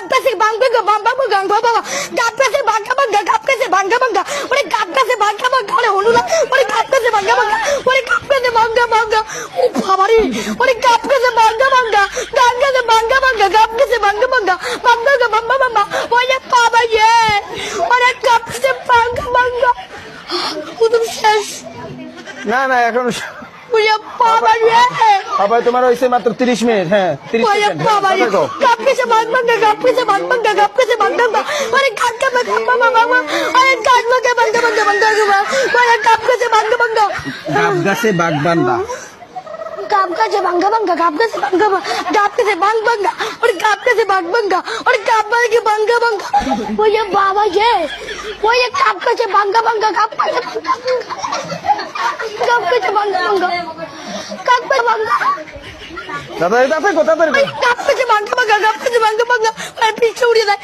গাপকাছে বাঙ্গা বাম্বা গাঙ্গা বাবা। গাপকাছে বাঙ্গা বাঙ্গা গাপকাছে বাঙ্গা বাঙ্গা ওরে গাপকাছে বাঙ্গা বাঙ্গা ওরে হনুলা ওরে গাপকাছে বাঙ্গা বাঙ্গা ওরে গাপকাছে বাঙ্গা বাঙ্গা ও বাবারে ওরে গাপকাছে বাঙ্গা বাঙ্গা গাপকাছে বাঙ্গা বাঙ্গা গাপকাছে বাঙ্গা বাঙ্গা বাঙ্গা গা বাম্বা বাম্বা ওরে বাবা ইয়ে ওরে গাপকাছে বাঙ্গা বাঙ্গা উদম শেষ। না না এখন বাবা ইয়ে বাবা তোমার হয়েছে মাত্র তিরিশ মিনিট হ্যাঁ তিরিশ Oye, হ্যাঁ, manga, gap que se van, manga. Oye, gap que me gap, mama, mama. Oye, gap que me manga, manga, manga, manga. Oye, gap que se manga, manga. গাব গাছে বাঘ বান্দা Gap que se manga, manga, gap que se manga, manga. Gap que se bang, banga. Oye, gap que se bang, banga. Oye, gap que banga, banga. Oye, baba, ye. Oye, gap que se banga, banga, gap que se banga, banga. Gap que se banga, banga. Gap que se banga. দাদা এটা কোথা থেকে പിടിച്ച് മങ്ക മങ്ക പിടിച്ച് മങ്ക മങ്ക പിടിച്ചോടിയത്